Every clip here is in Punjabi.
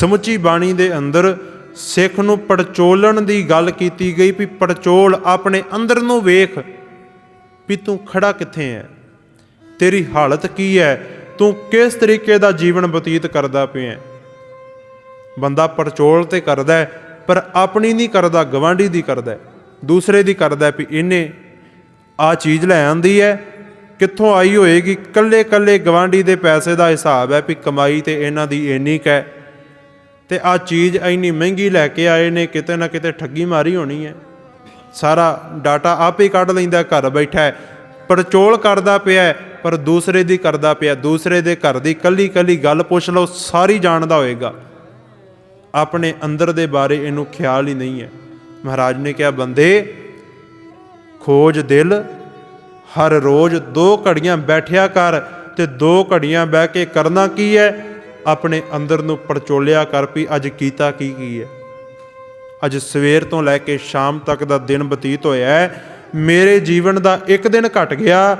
ਸਮੁੱਚੀ ਬਾਣੀ ਦੇ ਅੰਦਰ ਸਿੱਖ ਨੂੰ ਪੜਚੋਲਣ ਦੀ ਗੱਲ ਕੀਤੀ ਗਈ ਵੀ ਪੜਚੋਲ ਆਪਣੇ ਅੰਦਰ ਨੂੰ ਵੇਖ ਵੀ ਤੂੰ ਖੜਾ ਕਿੱਥੇ ਹੈ ਤੇਰੀ ਹਾਲਤ ਕੀ ਹੈ ਤੂੰ ਕਿਸ ਤਰੀਕੇ ਦਾ ਜੀਵਨ ਬਤੀਤ ਕਰਦਾ ਪਿਆ ਬੰਦਾ ਪੜਚੋਲ ਤੇ ਕਰਦਾ ਪਰ ਆਪਣੀ ਨਹੀਂ ਕਰਦਾ, ਗਵਾਂਢੀ ਦੀ ਕਰਦਾ ਦੂਸਰੇ ਦੀ ਕਰਦਾ ਵੀ ਇਹਨੇ ਆ ਚੀਜ਼ ਲੈ ਆਂਦੀ ਹੈ ਕਿੱਥੋਂ ਆਈ ਹੋਏਗੀ? ਕੱਲੇ ਕੱਲੇ ਗਵਾਂਢੀ ਦੇ ਪੈਸੇ ਦਾ ਹਿਸਾਬ ਹੈ ਵੀ ਕਮਾਈ ਤੇ ਇਹਨਾਂ ਦੀ ਇੰਨੀ ਕੁ ਹੈ ਤੇ ਆ ਚੀਜ਼ ਇੰਨੀ ਮਹਿੰਗੀ ਲੈ ਕੇ ਆਏ ਨੇ, ਕਿਤੇ ਨਾ ਕਿਤੇ ਠੱਗੀ ਮਾਰੀ ਹੋਣੀ ਹੈ। ਸਾਰਾ ਡਾਟਾ ਆਪੇ ਹੀ ਕੱਢ ਲੈਂਦਾ, ਘਰ ਬੈਠਾ ਹੈ। ਪੜਚੋਲ ਕਰਦਾ ਪਿਆ ਪਰ ਦੂਸਰੇ ਦੀ ਕਰਦਾ ਪਿਆ, ਦੂਸਰੇ ਦੇ ਘਰ ਦੀ ਕੱਲੀ ਕੱਲੀ ਗੱਲ ਪੁੱਛ ਲਓ, ਸਾਰੀ ਜਾਣਦਾ ਹੋਏਗਾ। ਆਪਣੇ ਅੰਦਰ ਦੇ ਬਾਰੇ ਇਹਨੂੰ ਖਿਆਲ ਹੀ ਨਹੀਂ ਹੈ। ਮਹਾਰਾਜ ਨੇ ਕਿਹਾ, ਬੰਦੇ, ਖੋਜ ਦਿਲ, ਹਰ ਰੋਜ਼ ਦੋ ਘੜੀਆਂ ਬੈਠਿਆ ਕਰ ਤੇ ਦੋ ਘੜੀਆਂ ਬਹਿ ਕੇ ਕਰਨਾ ਕੀ ਹੈ? ਆਪਣੇ ਅੰਦਰ ਨੂੰ ਪੜਚੋਲਿਆ ਕਰ ਵੀ ਅੱਜ ਕੀਤਾ ਕੀ ਕੀ ਹੈ। ਅੱਜ ਸਵੇਰ ਤੋਂ ਲੈ ਕੇ ਸ਼ਾਮ ਤੱਕ ਦਾ ਦਿਨ ਬਤੀਤ ਹੋਇਆ ਹੈ। ਮੇਰੇ ਜੀਵਨ ਦਾ ਇੱਕ ਦਿਨ ਘਟ ਗਿਆ,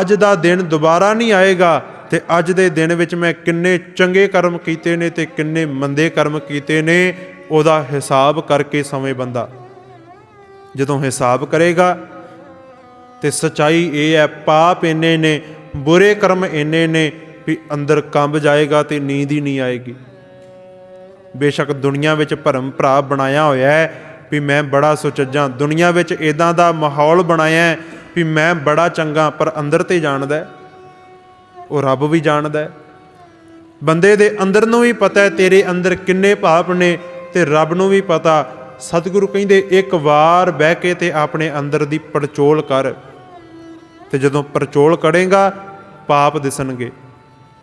ਅੱਜ ਦਾ ਦਿਨ ਦੁਬਾਰਾ ਨਹੀਂ ਆਏਗਾ ਤੇ ਅੱਜ ਦੇ ਦਿਨ ਵਿੱਚ ਮੈਂ ਕਿੰਨੇ ਚੰਗੇ ਕਰਮ ਕੀਤੇ ਨੇ ਤੇ ਕਿੰਨੇ ਮੰਦੇ ਕਰਮ ਕੀਤੇ ਨੇ, ਉਹਦਾ ਹਿਸਾਬ ਕਰਕੇ ਸਮੇਂ ਬੰਦਾ। ਜਦੋਂ ਹਿਸਾਬ ਕਰੇਗਾ ਤੇ ਸਚਾਈ ਇਹ ਹੈ, ਪਾਪ ਇੰਨੇ ਨੇ, ਬੁਰੇ ਕਰਮ ਇੰਨੇ ਨੇ ਵੀ ਅੰਦਰ ਕੰਬ ਜਾਏਗਾ ਤੇ ਨੀਂਦ ਹੀ ਨਹੀਂ ਆਏਗੀ। ਬੇਸ਼ੱਕ ਦੁਨੀਆ ਵਿੱਚ ਭਰਮ ਭਰਾ ਬਣਾਇਆ ਹੋਇਆ ਹੈ ਵੀ ਮੈਂ ਬੜਾ ਸੁਚੱਜਾ, ਦੁਨੀਆ ਵਿੱਚ ਇਦਾਂ ਦਾ ਮਾਹੌਲ ਬਣਾਇਆ ਹੈ ਵੀ ਮੈਂ ਬੜਾ ਚੰਗਾ, ਪਰ ਅੰਦਰ ਤੇ ਜਾਣਦਾ ਉਹ ਰੱਬ ਵੀ ਜਾਣਦਾ ਬੰਦੇ ਦੇ ਅੰਦਰ ਨੂੰ ਵੀ ਪਤਾ ਹੈ ਤੇਰੇ ਅੰਦਰ ਕਿੰਨੇ ਪਾਪ ਨੇ ਤੇ ਰੱਬ ਨੂੰ ਵੀ ਪਤਾ। ਸਤਿਗੁਰੂ ਕਹਿੰਦੇ, ਇੱਕ ਵਾਰ ਬਹਿ ਕੇ ਤੇ ਆਪਣੇ ਅੰਦਰ ਦੀ ਪੜਚੋਲ ਕਰ ਤੇ ਜਦੋਂ ਪੜਚੋਲ ਕਰੇਗਾ, ਪਾਪ ਦਿਸਣਗੇ।